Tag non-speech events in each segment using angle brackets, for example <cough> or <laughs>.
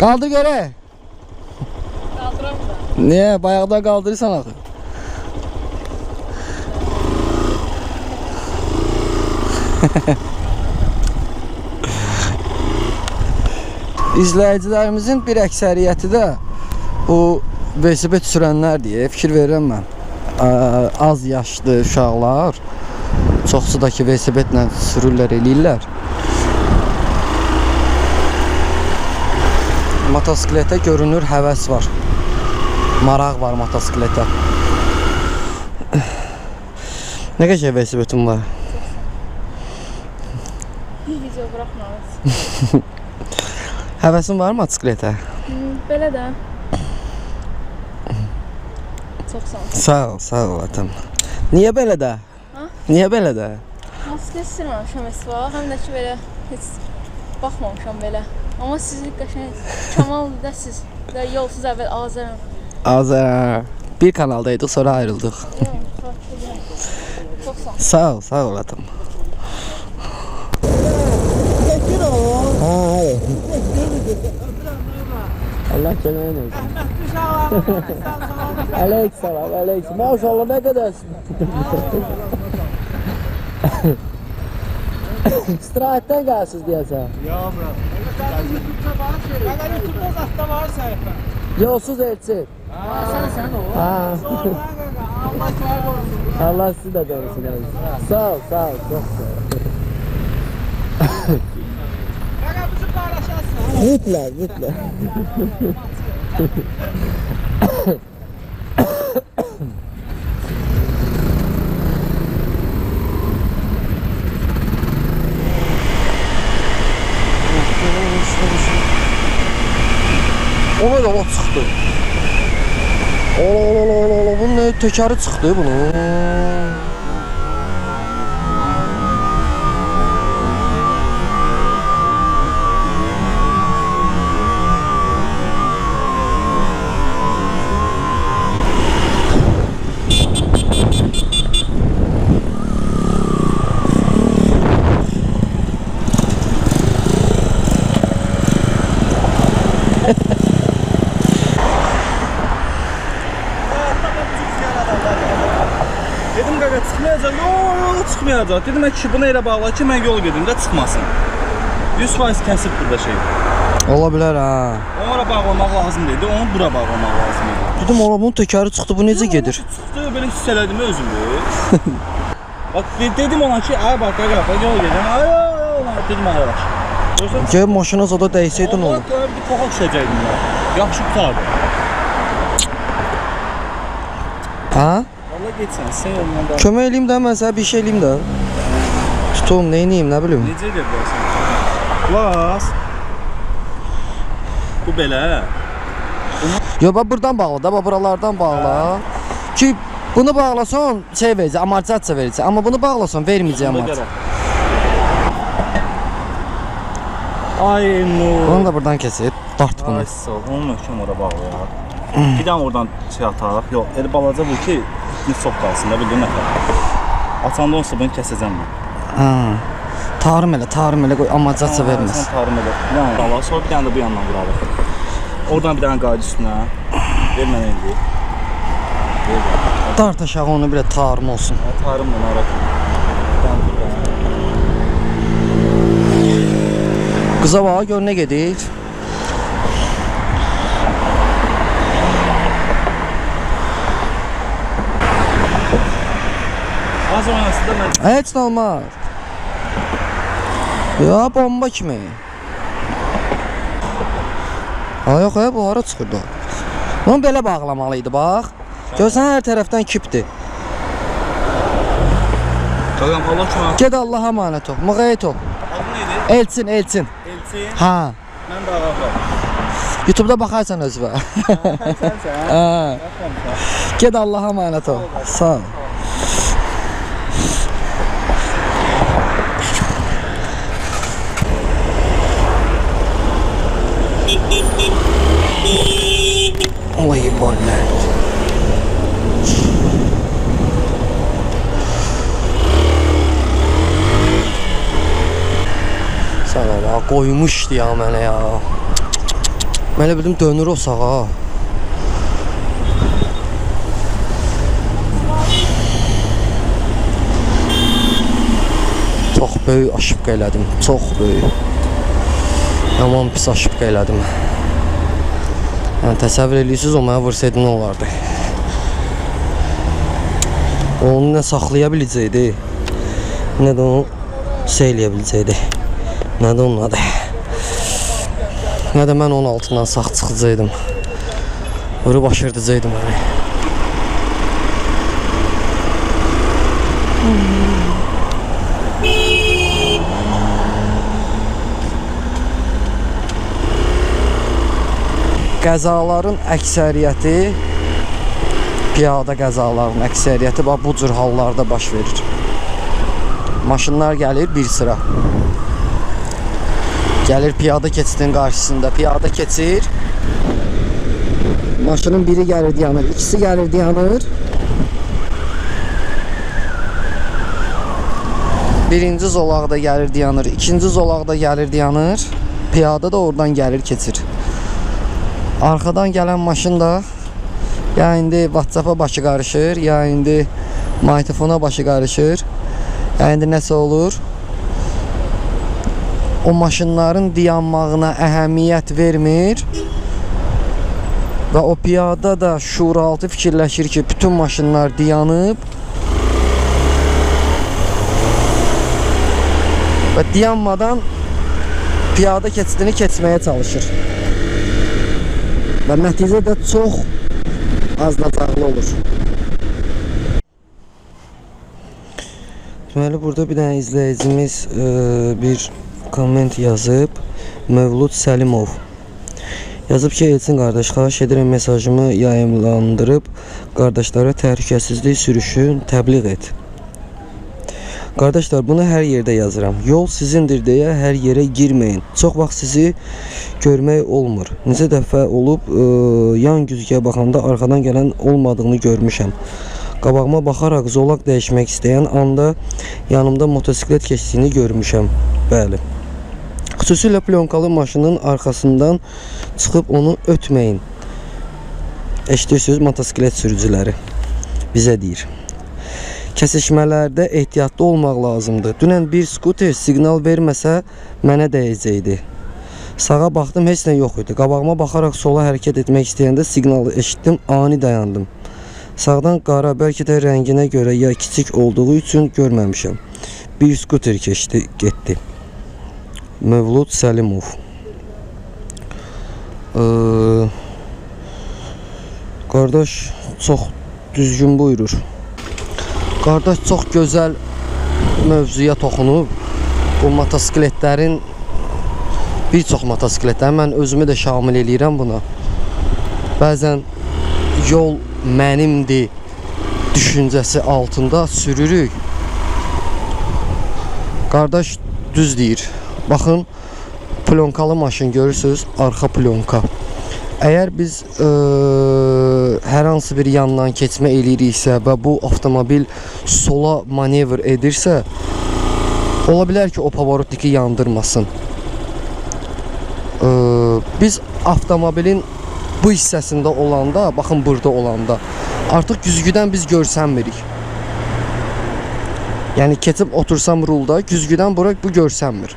Kaldır göre. Kaldıram da. Niye? Bayağıda kaldırırsan axı. <laughs> İzləyicilərimizin bir əksəriyyəti də bu velosiped sürənlərdir. Fikir verirəm mən. Az yaşlı uşaqlar çoxsu da ki velosipedlə sürürlər, eləyirlər. Motosikletə görünür həvəs var. Maraq var motosikletə. Nə qəşəng velosipedim var. Video bırakmamız. Həvəsin var motosikletə? Belə də. Çox sağ ol. Sağ ol, sağ ol atam. Niyə belə də? Ha? Niyə belə də? Maske sürməmişəm əsla. Həm də ki belə heç baxmamışam belə. Amma sizi qəşəng Kamal da siz də yolsuz əvvəl Azərəm. Azər. Bir kanaldaydıq, sonra ayrıldıq. Sağ ol. Sağ ol, sağ ol atam. Ha, evet. Allah köməyin olsun. Aleyküm selam, aleyküm. Maşallah ne kadar. <laughs> İstirahatten zaten var sayfa. Yolsuz elçi. Sen sen o. Ha. <laughs> Allah var olsun. Allah sizi de korusun. abi. Sağ ol, sağ ol. Çok sağ ol. Bana bizi paylaşarsın. Lütfen, lütfen. Ona da o çıxdı. Ola ola ola tekarı çıxdı bunun. Qaqa çıxmayacaq. Yox, çıxmayacaq. Dedim ki, bunu elə bağla ki, mən yol gedim də çıxmasın. 100% kəsib burada şey. Ola bilər ha. Onu ora bağlamaq lazım dedi, onu bura bağlamaq lazım idi. Dedim ola bunun tekarı çıxdı. Bu necə gedir? Çıxdı, belə hiss elədim özümü. <laughs> De- dedim ona ki, ay bax qaqa, bax yol gedirəm. Ay, ay, ay, dedim ay yavaş. Gəl maşına zada dəysəydin Allah olur. bir qoxa düşəcəkdim mən. Yaxşı qutardı. Ha? Yolundan da. Kömək eləyim də mən sənə bir şey eləyim də. Tutum, nə edeyim, nə bilim. Necə edə bilərsən? Las. Bu belə. Yo, bax buradan bağla da, bax buralardan bağla. Ki bunu bağlasan şey verəcək, amortizasiya verəcək. Amma bunu bağlasan verməyəcək Buna amortizasiya. görə. Ay. Bunu da buradan kəsib, dart bunu. Ay sağ ol. Onu möhkəm ora bağla ya. Bir dənə oradan şey ataraq. Yox, elə balaca bu ki, ipini çox qalsın da bildin nəfər. Açanda onsa bunu kəsəcəm mən. Ha. Tarım elə, tarım elə qoy, amortizasiya verməz. Sən tarım elə. Bir dənə bağla, sonra bir də bu yandan vurarıq. Oradan bir dənə qaydı üstünə. Ver mənə indi. Ver. Dart aşağı onu bir tarım olsun. Ha, Tarım bunu ara. Bir dənə vur mənə. Qıza bax, gör nə gedir. Az oynasın da mən. Heç nə olmaz. Ya bomba kimi. Ha yox, ya, bu hara çıxırdı? Onu belə bağlamalı idi bax. Görsən hər tərəfdən kipdir. Qaqam Allah kimi. Ged Allaha əmanət ol. Müğayət ol. Adı neydi? Elçin, Elçin. Elçin. Ha. Mən də ağa. YouTube-da özünə. Sənsən. Ha. Baxmamışam. <laughs> Ged Allaha əmanət ol. Sağ ol. Oy boller. Sana ya koymuştu ya mənə ya. Mən bildim dönür o sağa. Çox böyük aşıbqa elədim. Çox böyük. Yaman pis aşıbqa elədim. Yəni təsəvvür edirsiniz o mənə vursaydı nə olardı? Onu nə saxlaya biləcəkdi, nə də onu şey eləyə biləcəkdi. Nə də onun adı. Nə də mən onun altından sağ çıxacaqdım. Vurub aşırdacaqdım məni. Qəzaların əksəriyyəti piyada qəzalarının əksəriyyəti bu cür hallarda baş verir. Maşınlar gəlir bir sıra. Gəlir piyada keçidin qarşısında piyada keçir. Maşının biri gəlir dayanır, ikisi gəlir dayanır. Birinci zolaqda gəlir dayanır, ikinci zolaqda gəlir dayanır. Piyada da oradan gəlir keçir. Arxadan gələn maşın da ya indi WhatsApp-a başı qarışır, ya indi mikrofona başı qarışır. Ya indi nəsə olur. O maşınların dayanmağına əhəmiyyət vermir. Və o piyada da şuuraltı fikirləşir ki, bütün maşınlar dayanıb. Və dayanmadan piyada keçidini keçməyə çalışır. Və nəticədə çox aznacaqlı olur. Deməli burada bir dənə izləyicimiz e, bir komment yazıb. Mövlud Səlimov. Yazıb ki, Elçin qardaş, xahiş edirəm mesajımı yayımlandırıb qardaşlara təhlükəsizlik sürüşün təbliğ et. Qardaşlar, bunu hər yerdə yazıram. Yol sizindir deyə hər yerə girməyin. Çox vaxt sizi görmək olmur. Necə dəfə olub e, yan güzgəyə baxanda arxadan gələn olmadığını görmüşəm. Qabağıma baxaraq zolaq dəyişmək istəyən anda yanımda motosiklet keçdiyini görmüşəm. Bəli. Xüsusilə plyonkalı maşının arxasından çıxıb onu ötməyin. Eşidirsiniz motosiklet sürücüləri bizə deyir. Kəsişmələrdə ehtiyatlı olmaq lazımdır. Dünən bir skuter siqnal verməsə mənə dəyəcəkdi. Sağa baxdım, heç nə yox idi. Qabağıma baxaraq sola hərəkət etmək istəyəndə siqnalı eşitdim, ani dayandım. Sağdan qara, bəlkə də rənginə görə ya kiçik olduğu üçün görməmişəm. Bir skuter keçdi, getdi. Mövlud Səlimov. Ee, qardaş çox düzgün buyurur. Qardaş çox gözəl mövzuya toxunub. Bu motosikletlərin bir çox motosikletlər mən özümü də şamil eləyirəm buna. Bəzən yol mənimdir düşüncəsi altında sürürük. Qardaş düz deyir. Baxın, plonkalı maşın görürsüz, arxa plonka. Əgər biz ə, hər hansı bir yandan keçmə eləyiriksə və bu avtomobil sola manevr edirsə, ola bilər ki, o pavorotniki yandırmasın. Ə, biz avtomobilin bu hissəsində olanda, baxın burada olanda, artıq güzgüdən biz görsənmirik. Yəni keçib otursam rulda, güzgüdən bura bu görsənmir.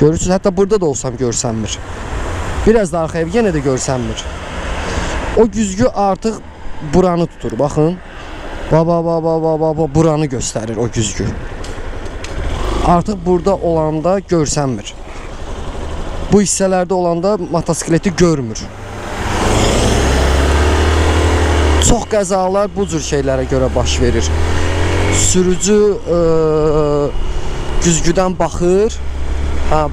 Görürsüz, hətta burada da olsam görsənmir. Biraz da arxaya yenə də görsənmir. O güzgü artıq buranı tutur. Baxın. Baba baba baba baba buranı göstərir o güzgü. Artıq burada olanda görsənmir. Bu hissələrdə olanda motosikleti görmür. Çox qəzalar bu cür şeylərə görə baş verir. Sürücü ə, güzgüdən baxır. Ha,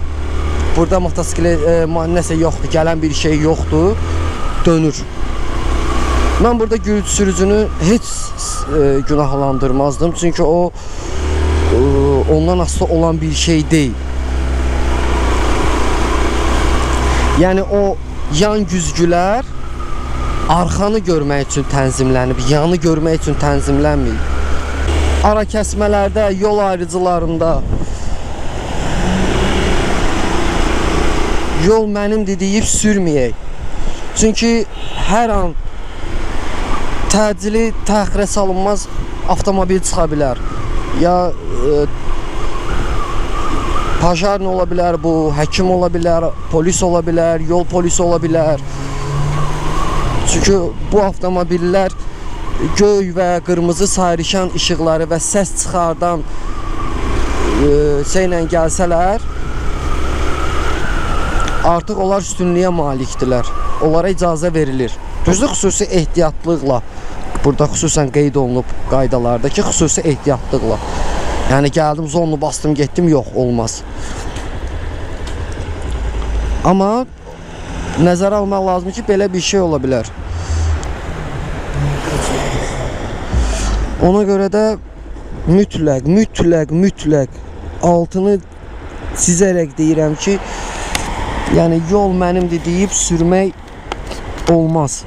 burada motosiklet ma- nəsə yoxdur, gələn bir şey yoxdur, dönür. Mən burada sürücünü heç ə, günahlandırmazdım. Çünki o ə, ondan asılı olan bir şey deyil. Yəni o yan güzgülər arxanı görmək üçün tənzimlənib, yanı görmək üçün tənzimlənməyib. Ara kəsmələrdə, yol ayrıcılarında yol mənimdir deyib sürməyək. Çünki hər an təcili təxirə salınmaz avtomobil çıxa bilər. Ya e, Pajarni ola bilər bu, həkim ola bilər, polis ola bilər, yol polisi ola bilər. Çünki bu avtomobillər göy və qırmızı sayrışan işıqları və səs çıxardan e, şeylə gəlsələr artıq onlar üstünlüyə malikdirlər. Onlara icazə verilir. Düzdür, xüsusi ehtiyatlıqla burada xüsusən qeyd olunub qaydalarda ki, xüsusi ehtiyatlıqla. Yəni gəldim, zonlu bastım, getdim, yox, olmaz. Amma nəzərə almaq lazımdır ki, belə bir şey ola bilər. Ona görə də mütləq, mütləq, mütləq altını çizərək deyirəm ki, yəni yol mənimdir deyib sürmək olmaz.